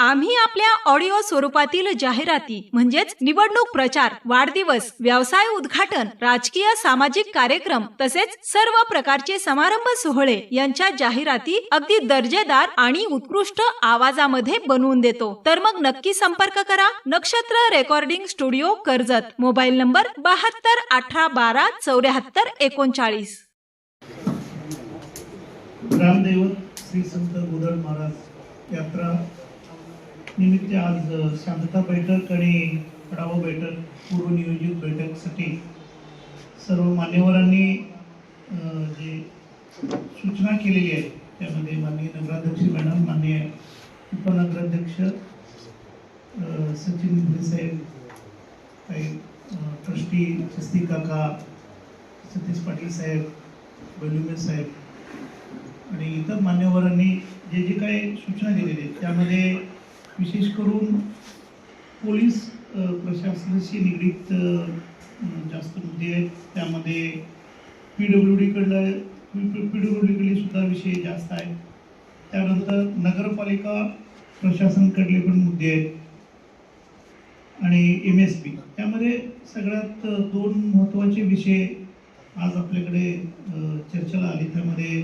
आम्ही आपल्या ऑडिओ स्वरूपातील जाहिराती म्हणजेच निवडणूक प्रचार वाढदिवस व्यवसाय उद्घाटन राजकीय सामाजिक कार्यक्रम तसेच सर्व प्रकारचे समारंभ सोहळे यांच्या जाहिराती अगदी दर्जेदार आणि उत्कृष्ट आवाजामध्ये बनवून देतो. तर मग नक्की संपर्क करा. Nakshatra recording studio Karjat. Mobile number बहात्तर अठरा बारा चौऱ्याहत्तर एकोणचाळीस. ग्रामदैवत श्री संत महाराज यात्रा निमित्त आज शांतता बैठक आणि आढावा बैठक पूर्वनियोजित बैठकसाठी सर्व मान्यवरांनी जे सूचना केलेली आहे त्यामध्ये माननीय नगराध्यक्ष मॅडम माननीय उपनगराध्यक्ष सचिन भुरे साहेब काही ट्रस्टी शस्ती काका सतीश पाटील साहेब बलुमे साहेब आणि इतर मान्यवरांनी जे जे काही सूचना दिलेली आहेत त्यामध्ये विशेष करून पोलीस प्रशासनाशी निगडीत जास्त मुद्दे आहेत. त्यामध्ये पी डब्ल्यू डीकडलं पी डब्ल्यू डीकडले सुद्धा विषय जास्त आहेत. त्यानंतर नगरपालिका प्रशासनकडले पण मुद्दे आहेत. आणि एम एस पी त्यामध्ये सगळ्यात दोन महत्त्वाचे विषय आज आपल्याकडे चर्चेला आले. त्यामध्ये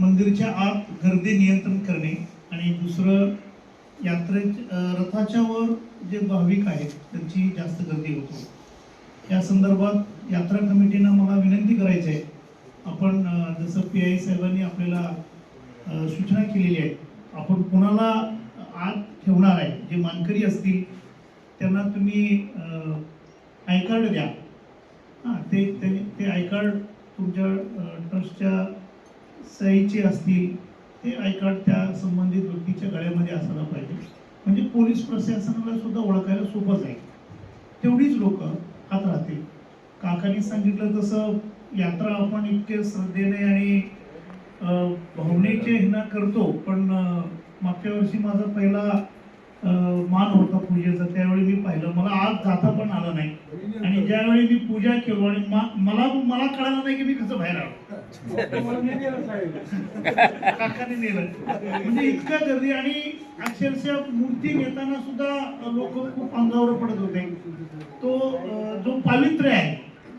मंदिरच्या आत गर्दी नियंत्रण करणे आणि दुसरं यात्रे रथाच्या वर जे भाविक आहेत त्यांची जास्त गर्दी होतो. या संदर्भात यात्रा कमिटीनं मला विनंती करायची आहे. आपण जसं पी आय साहेबांनी आपल्याला सूचना केलेली आहे आपण कुणाला आत ठेवणार आहे जे मानकरी असतील त्यांना तुम्ही आय कार्ड द्या. हां ते ते- ते आय कार्ड तुमच्या ट्रस्टच्या सहीचे असतील ते आय कार्ड त्या संबंधित व्यक्तीच्या गळ्यामध्ये असायला पाहिजे. म्हणजे पोलीस प्रशासनाला सुद्धा ओळखायला सोपं जाईल. तेवढीच लोक हात राहतील. काकांनी सांगितलं तसं यात्रा आपण इतके श्रद्धेने आणि भावनेचे ह्यानं करतो पण मागच्या वर्षी माझा पहिला मान होता पूजेचा त्यावेळी मी पाहिलं. मला आज जाता पण आलं नाही. आणि ज्यावेळी मी पूजा केलो आणि मा- मला मला कळालं नाही की मी कसं बाहेर आलो. काकाने नेलं. म्हणजे इतकं गर्दी आणि अक्षरशः मूर्ती घेताना सुद्धा लोक खूप अंगावर पडत होते. तो जो पावित्र्य आहे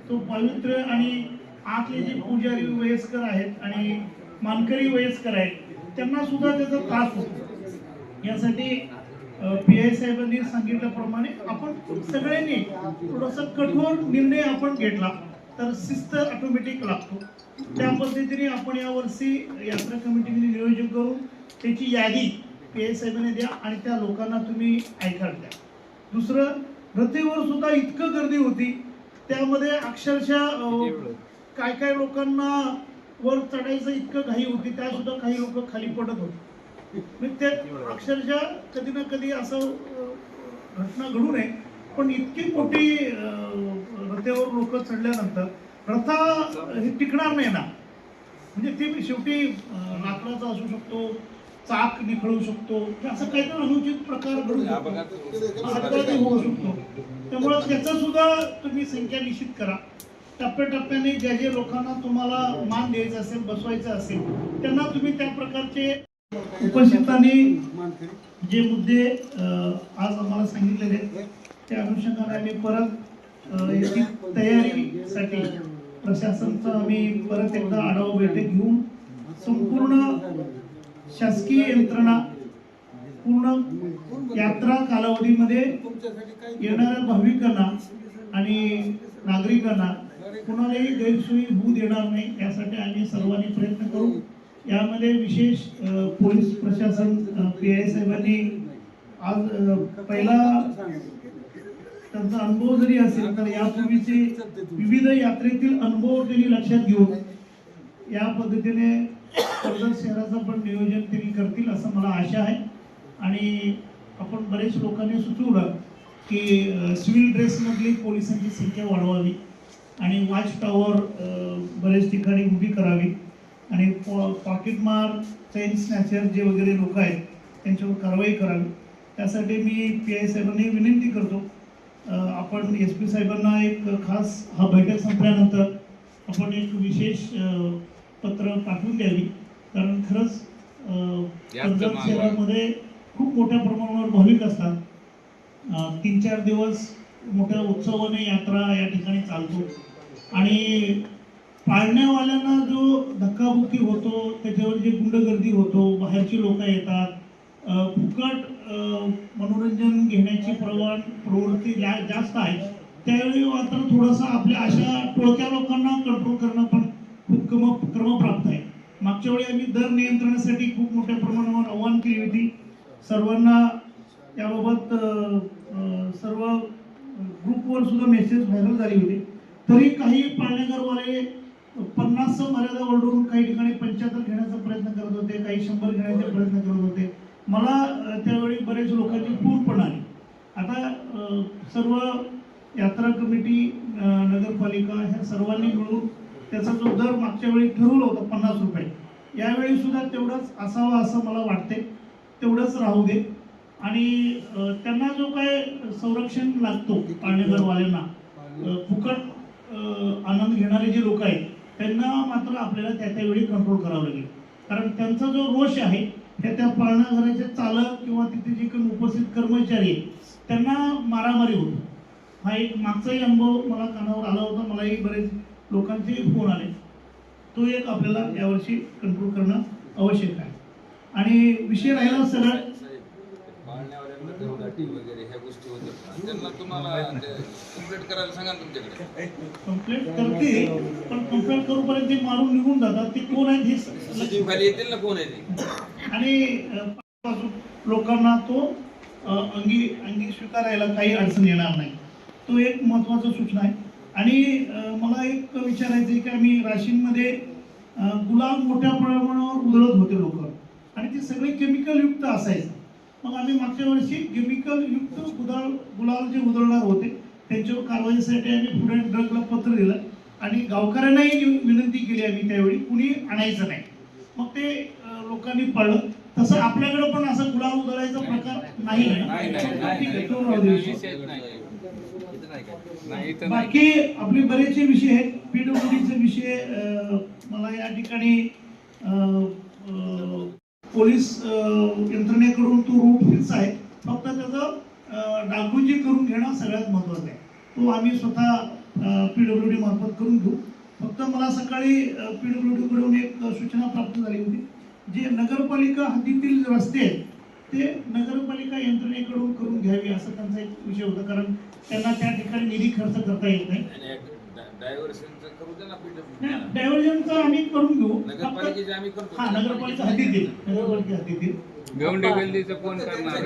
तो पावित्र्य आणि आतले जे पुजारी वयस्कर आहेत आणि मानकरी वयस्कर आहेत त्यांना सुद्धा त्याचा त्रास होतो. यासाठी पी आय साहेबांनी सांगितल्याप्रमाणे आपण सगळ्यांनी थोडासा कठोर निर्णय आपण घेतला तर शिस्त ऑटोमॅटिक लागतो. त्या पद्धतीने आपण यावर्षी यात्रा कमिटीने नियोजन करून त्याची यादी पी आय साहेबांनी द्या आणि त्या लोकांना तुम्ही आय द्या. दुसरं रथेवर सुद्धा इतकं गर्दी होती त्यामध्ये अक्षरशः काय काय लोकांना वर चढायचं इतकं घाई होती त्या सुद्धा काही लोक खाली पडत होती. म्हणजे ते अक्षरशः कधी ना कधी असं घटना घडू नये. पण इतकी मोठी अं, रथेवर लोक चढल्यानंतर रथा हे टिकणार नाही ना. म्हणजे ते शेवटी लाकडाचा असू शकतो चाक निखळू शकतो किंवा असं काहीतरी अनुचित प्रकार घडू शकतो. होऊ शकतो. त्यामुळे त्याचा सुद्धा तुम्ही संख्या निश्चित करा. टप्प्याटप्प्याने ज्या ज्या लोकांना तुम्हाला मान द्यायचा असेल बसवायचं असेल त्यांना तुम्ही त्या प्रकारचे उपस्थितांनी जे मुद्दे आज आम्हाला सांगितलेले आहेत, त्या अनुषंगाने आम्ही परत याची तयारीसाठी प्रशासनचा आम्ही परत एकदा आढावा बैठक घेऊन संपूर्ण शासकीय यंत्रणा पूर्ण यात्रा कालावधीमध्ये येणाऱ्या भाविकांना आणि नागरिकांना कुणालाही गैरसोयी होऊ देणार नाही यासाठी आम्ही सर्वांनी प्रयत्न करू. यामध्ये विशेष पोलीस प्रशासन पी आय साहेबांनी आज पहिला त्यांचा अनुभव जरी असेल तर यापूर्वीचे विविध यात्रेतील अनुभव त्यांनी लक्षात घेऊन या पद्धतीने कर्जत शहराचं पण नियोजन त्यांनी करतील असं मला आशा आहे. आणि आपण बरेच लोकांनी सुचवलं की सिव्हिल ड्रेसमधली पोलिसांची संख्या वाढवावी आणि वॉच टॉवर बरेच ठिकाणी उभी करावी. आणि पॉ पॉकेटमार चैन स्नॅचर जे वगैरे लोक आहेत त्यांच्यावर कारवाई करावी. त्यासाठी मी पी आय साहेबांनी विनंती करतो. आपण एस पी साहेबांना एक खास हा बैठक संपल्यानंतर आपण एक विशेष पत्र पाठवून द्यावी. कारण खरंच कर्जत मागवा. शहरामध्ये खूप मोठ्या प्रमाणावर भाविक असतात. तीन चार दिवस मोठ्या उत्सवाने यात्रा या ठिकाणी चालतो. आणि पाळण्यावाल्यांना जो धक्काबुक्की होतो त्याच्यावर जे गुंडगर्दी होतो बाहेरची लोक येतात फुकट मनोरंजन घेण्याची प्रवण प्रवृत्ती जा- जास्त आहे त्यावेळी मात्र थोडंसं आपल्या अशा टोळक्या लोकांना कंट्रोल करणं पण खूप क्रम क्रमप्राप्त आहे. मागच्या वेळी आम्ही दर नियंत्रणासाठी खूप मोठ्या प्रमाणावर आव्हान केली होती. सर्वांना याबाबत सर्व ग्रुपवर सुद्धा मेसेज व्हायरल झाले होते. तरी काही पाळणेकरवाले पन्नास मर्यादा ओरडून काही ठिकाणी पंच्याहत्तर घेण्याचा प्रयत्न करत होते काही शंभर घेण्याचा प्रयत्न करत होते. मला त्यावेळी बरेच लोकांची पूर पण आली. आता सर्व यात्रा कमिटी नगरपालिका ह्या सर्वांनी मिळून त्याचा जो दर मागच्या वेळी ठरवलं होता पन्नास रुपये यावेळी सुद्धा तेवढंच असावं असं मला वाटते तेवढंच राहू दे. आणि त्यांना जो काय संरक्षण लागतो पाळणेकरवाल्यांना फुकट आनंद घेणारे जे लोक आहेत त्यांना मात्र आपल्याला त्या त्यावेळी कंट्रोल करावं लागेल. कारण त्यांचा जो रोष आहे हे त्या पाळणाघराचे चालक किंवा तिथे जे काही उपस्थित कर्मचारी आहेत त्यांना मारामारी होतो. हा एक मागचाही अनुभव मला कानावर आला होता मलाही बरेच लोकांचे फोन आले. तो एक आपल्याला यावर्षी कंट्रोल करणं आवश्यक आहे. आणि विषय राहिला सरळ. घरगाठी वगैरे ह्या गोष्टी होतात त्यांना तुम्हाला कंप्लीट करायला सांगा ना तुमच्याकडे. कंप्लेंट करते पण कंप्लेंट करूपर्यंत ते मारून निघून जातात ते कोण आहेत हे सचिव खाली येतील ना कोण आहे ते आणि लोकांना तो अंगी अंगी स्वीकारायला काही अडचण येणार नाही. तो एक महत्त्वाचा सूचना आहे. आणि मला एक विचारायचं आहे की आम्ही राशीनमध्ये अ, गुलाल मोठ्या प्रमाणावर उधळत होते लोक. आणि ते सगळे केमिकल युक्त असायचं. मग आम्ही मागच्या वर्षी केमिकल युक्त गुलाल गुलाल जे उधळणार होते त्यांच्यावर कारवाईसाठी आम्ही पुढे ड्रगला पत्र दिलं. आणि गावकऱ्यांनाही विनंती केली आम्ही त्यावेळी कुणी आणायचं नाही. मग ते लोकांनी पाळलं. तसं आपल्याकडे पण असं गुलाल उधळायचा प्रकार नाही. बाकी आपले बरेचसे विषय आहेत. पीडब्ल्यूडीचे विषय मला या ठिकाणी पोलीस यंत्रणेकडून तो रूट फिक्स आहे. फक्त त्याचं अ, डागडुजी करून घेणं सगळ्यात महत्त्वाचं आहे. तो आम्ही स्वतः पीडब्ल्यूडी मार्फत करून घेऊ. फक्त मला सकाळी पी डब्ल्यू डीकडून एक सूचना प्राप्त झाली होती जे नगरपालिका हद्दीतील रस्ते आहेत ते नगरपालिका यंत्रणेकडून करून घ्यावे असं त्यांचा एक विषय होता. कारण त्यांना त्या ठिकाणी निधी खर्च करता येत नाही. डायव्हर्जनचं आम्ही करून घेऊ. नगरपालिकेचे आम्ही करतो हा नगरपालिका गल्लीचं कोण करणार.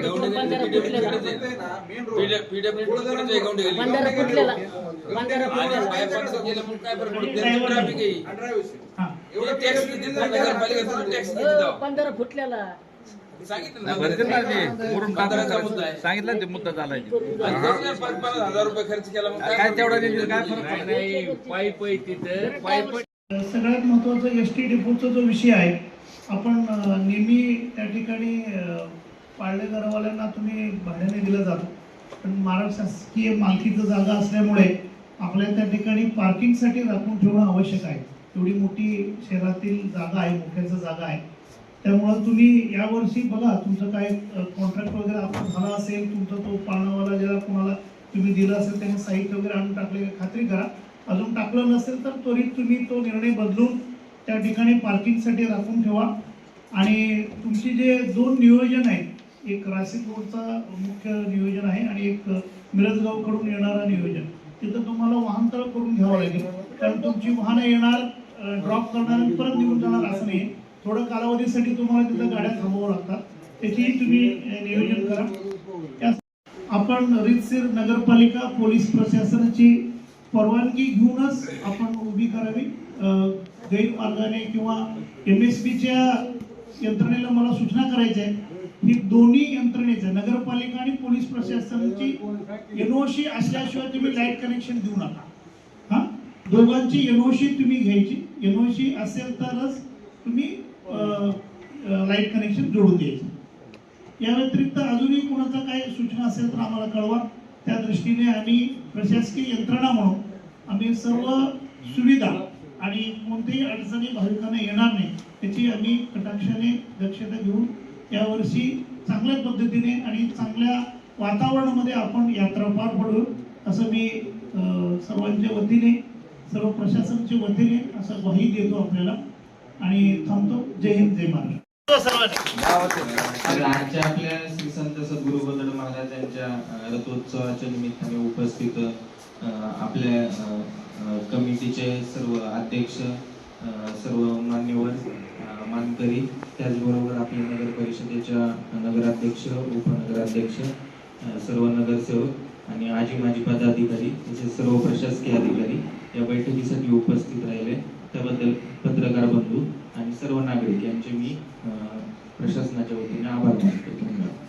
बंधारा फुटलेला बंधारा फुटलेला हा. द्यावा? बंधारा फुटलेला. सांगितलं ते मुद्दा आहे. सांगितलं ना ते मुद्दा चालायचे आणि दोन हजार रुपये खर्च केला काय तेवढा काय? फरक नाही पाईप तिथं पाईप सगळ्यात महत्त्वाचं एस टी डेपोचा जो विषय आहे आपण नेहमी त्या ठिकाणी अ, पाळणेकरवाल्यांना तुम्ही भाड्याने दिलं जातं. पण महाराष्ट्र शासकीय मालकीचं जागा असल्यामुळे आपल्या त्या ठिकाणी पार्किंगसाठी राखून ठेवणं आवश्यक आहे. एवढी मोठी शहरातील जागा आहे मोठ्याचं जागा आहे. त्यामुळं तुम्ही यावर्षी बघा तुमचं काय कॉन्ट्रॅक्ट वगैरे आपण झाला असेल तुमचा तो पाळणावाला ज्याला कोणाला तुम्ही दिलं असेल त्याने साहित्य वगैरे आणून टाकले खात्री करा. अजून टाकलं नसेल तर त्वरित तुम्ही तो निर्णय बदलून त्या ठिकाणी पार्किंगसाठी राखून ठेवा. आणि तुमची जे दोन नियोजन आहेत एक राशिक रोडचा मुख्य नियोजन आहे आणि एक मिरजगावकडून येणारा नियोजन. तिथं तुम्हाला वाहनतळ करून घ्यावं लागेल. कारण तुमची वाहनं येणार ड्रॉप करणार परत निघून जाणार असं नाही थोडं कालावधीसाठी तुम्हाला तिथं गाड्या थांबवावं लागतात. त्याचीही तुम्ही नियोजन करा. त्या आपण रीतसर नगरपालिका पोलीस प्रशासनाची परवानगी घेऊनच आपण उभी करावी. गैरमार्गाने किंवा एम एस पीच्या यंत्रणेला मला सूचना करायची आहे. ही दोन्ही यंत्रणेचं नगरपालिका आणि पोलीस प्रशासनाची एनओसी असल्याशिवाय तुम्ही लाइट कनेक्शन देऊ नका. हा? दोघांची एनओसी तुम्ही घ्यायची. एनओसी असेल तरच तुम्ही लाइट कनेक्शन जोडून द्यायचं. या व्यतिरिक्त अजूनही कोणाचा काय सूचना असेल तर आम्हाला कळवा. त्या दृष्टीने आम्ही प्रशासकीय यंत्रणा म्हणून आम्ही सर्व सुविधा आणि कोणत्याही अडचणी भाविकांना येणार नाही त्याची आम्ही कटाक्षाने दक्षता घेऊन यावर्षी चांगल्या पद्धतीने आणि चांगल्या वातावरणामध्ये आपण यात्रा पार पडू असं मी सर्वांच्या वतीने सर्व प्रशासनाच्या वतीने असं ग्वाही देतो आपल्याला. आणि थांबतो. जय हिंद जय महाराष्ट्र. सर्वांनी. तर आजच्या आपल्या श्री संत सद्गुरु गोंधळ महाराज यांच्या रथोत्सवाच्या निमित्ताने उपस्थित आपल्या कमिटीचे सर्व अध्यक्ष सर्व मान्यवर मानकरी त्याचबरोबर आपल्या नगर परिषदेच्या नगराध्यक्ष उपनगराध्यक्ष सर्व नगरसेवक आणि आजी माजी पदाधिकारी तसेच सर्व प्रशासकीय अधिकारी या बैठकीसाठी उपस्थित राहिले. त्याबद्दल पत्रकार बंधू आणि सर्व नागरिक यांचे मी प्रशासनाच्या वतीने आभार मानतो. धन्यवाद.